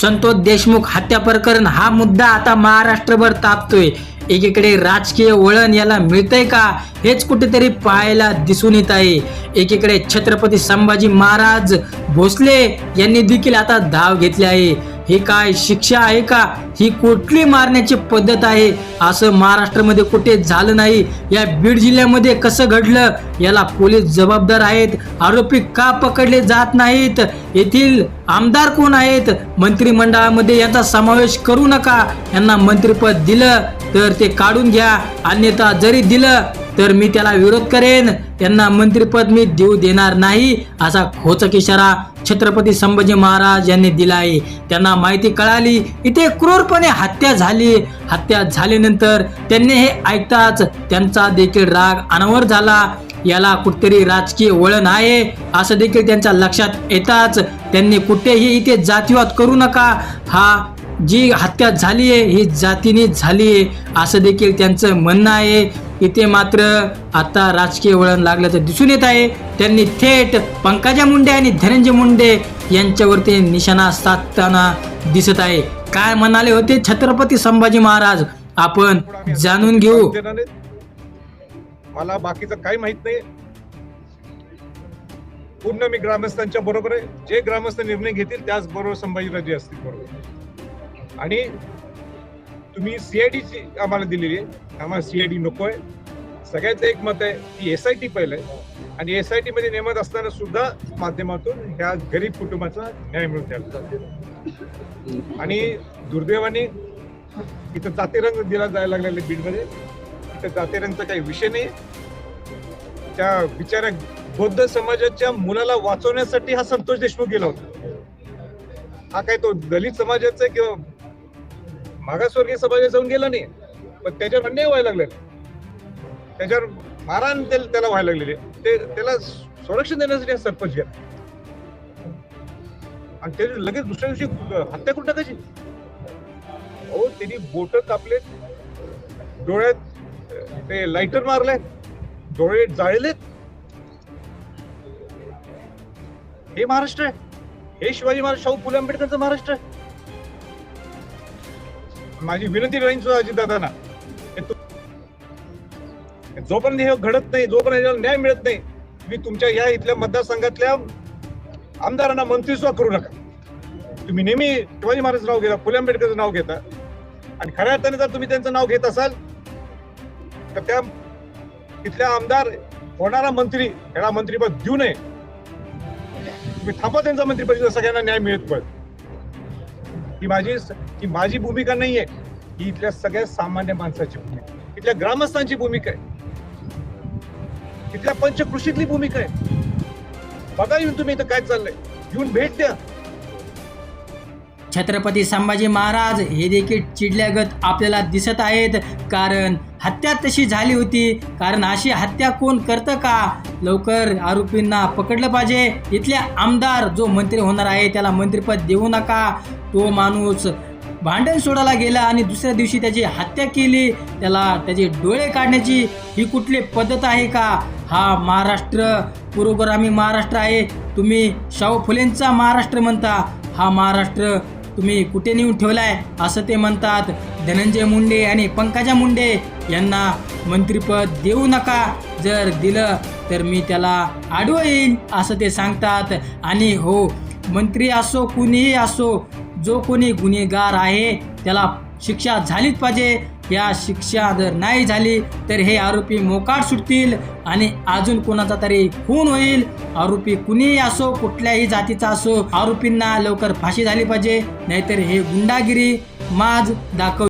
संतोष देशमुख हत्या प्रकरण हा मुद्दा आता महाराष्ट्रभर तापतोय. एकीकडे राजकीय वळण याला मिळतंय का हेच कुठेतरी पाहायला दिसून येत आहे. एकीकडे छत्रपती संभाजी महाराज भोसले यांनी देखील आता धाव घेतली आहे. हे काय शिक्षा आहे का? ही कुठली मारण्याची पद्धत आहे? असं महाराष्ट्रामध्ये कुठे झालं नाही? या बीड जिल्ह्यामध्ये कसं घडलं? याला पोलीस जबाबदार आहेत. आरोपी का पकडले जात नाहीत? येथील आमदार कोण आहेत? मंत्रिमंडळामध्ये यांचा समावेश करू नका. यांना मंत्रिपद दिलं तर ते काढून घ्या. अन्यथा जरी दिलं तर मी त्याला विरोध करेन. त्यांना मंत्रिपद मी देऊ देणार नाही असा खोचक इशारा छत्रपती संभाजी महाराज यांनी दिला आहे त्यांना माहिती कळाली इथे क्रूरपणे हत्या झाली. हत्या झाल्यानंतर त्यांनी हे ऐकताच त्यांचा देखील राग अनावर झाला. याला कुठेतरी राजकीय वळण आहे असं देखील त्यांच्या लक्षात येताच त्यांनी कुठेही इथे जातीवाद करू नका. हा जी हत्या झाली आहे ही जातीने झाली आहे असं देखील त्यांचं म्हणणं आहे. इथे मात्र आता राजकीय वळण लागल्याचं दिसून येत आहे. त्यांनी थेट पंकजा मुंडे आणि धनंजय मुंडे यांच्यावरती निशाणा साधताना दिसत आहे. काय म्हणाले होते छत्रपती संभाजी महाराज? आपण जाणून घेऊ. मला बाकीचं काही माहीत नाही. पूर्ण मी ग्रामस्थांच्या बरोबर आहे. जे ग्रामस्थ निर्णय घेतील त्याच बरोबर संभाजीराजे असतील बरोबर. आणि तुम्ही सीआयडीची आम्हाला दिलेली आहे. आम्हाला सीआयडी नको आहे सगळ्यांचं एक मत आहे की एस आय टी पहिलं आहे. आणि एस आय टी मध्ये नेमत असताना सुद्धा माध्यमातून ह्या गरीब कुटुंबाचा न्याय मिळून द्यायला आणि दुर्दैवाने इथं जातीरंग दिला जायला लागलेला बीडमध्ये. इथं जातीरंगचा काही विषय नाही त्या बिचाऱ्या बौद्ध समाजाच्या मुलाला वाचवण्यासाठी हा संतोष देशमुख गेला होता. हा काय तो दलित समाजाचा किंवा मागासवर्गीय समाजात जाऊन गेला नाही. पण त्याच्यावर अन्याय व्हायला लागलेला त्याच्यावर मारहाण त्याला त्याला व्हायला लागलेले ते त्याला संरक्षण देण्यासाठी हा सरपंच गेला. आणि त्याने लगेच दुसऱ्या दिवशी हत्या करून टाकायची. अहो त्यांनी बोट कापले डोळ्यात ते लाइटर मारले डोळे जाळलेत. हे महाराष्ट्र आहे. हे शिवाजी महाराज शाहू फुले आंबेडकरचं महाराष्ट्र आहे. माझी विनंती राहील सुद्धा अजितदादांना हे जोपर्यंत हे घडत नाही जोपर्यंत याला न्याय मिळत नाही तुम्ही तुमच्या या इथल्या मतदारसंघातल्या आमदारांना मंत्री सुद्धा करू नका. तुम्ही नेहमी शिवाजी महाराज नाव घेता फुले आंबेडकरचं नाव घेता. आणि खऱ्या अर्थाने जर तुम्ही त्यांचं नाव घेत असाल तर त्या तिथल्या आमदार होणारा मंत्री याला मंत्रीपद देऊ नये. तुम्ही थांबा त्यांचा मंत्रिपद सगळ्यांना न्याय मिळत पण ही माझी ही माझी भूमिका नाही आहे ही इथल्या सगळ्या सामान्य माणसाची भूमिका आहे. इथल्या ग्रामस्थांची भूमिका आहे. इथल्या पंचकृषीतली भूमिका आहे. बघा येऊन तुम्ही इथं काय चाललंय. येऊन भेट द्या. छत्रपती संभाजी महाराज हे देखील चिडल्यागत आपल्याला दिसत आहेत कारण हत्या तशी झाली होती. कारण अशी हत्या कोण करतं का? लवकर आरोपींना पकडलं पाहिजे. इथले आमदार जो मंत्री होणार आहे त्याला मंत्रिपद देऊ नका. तो माणूस भांडण सोडायला गेला आणि दुसऱ्या दिवशी त्याची हत्या केली. त्याला त्याचे डोळे काढण्याची ही कुठली पद्धत आहे का? हा महाराष्ट्र पुरोग्रामी महाराष्ट्र आहे. तुम्ही शाहू फुलेंचा महाराष्ट्र म्हणता. हा महाराष्ट्र तुम्ही कुठे नेऊन ठेवलाय? असं ते म्हणतात. धनंजय मुंडे आणि पंकजा मुंडे. यांना मंत्रिपद देऊ नका. जर दिलं तर मी त्याला आडवं येईन असं ते सांगतात. आणि हो मंत्री असो कुणीही असो जो कोणी गुन्हेगार आहे त्याला शिक्षा झालीच पाहिजे. या शिक्षा जर नाही झाली तर हे आरोपी मोकाट सुटतील आणि अजून कोणाचा तरी खून होईल. आरोपी कुणीही असो कुठल्याही जातीचा असो आरोपींना लवकर फाशी झाली पाहिजे. नाहीतर हे गुंडागिरी. माज दाखव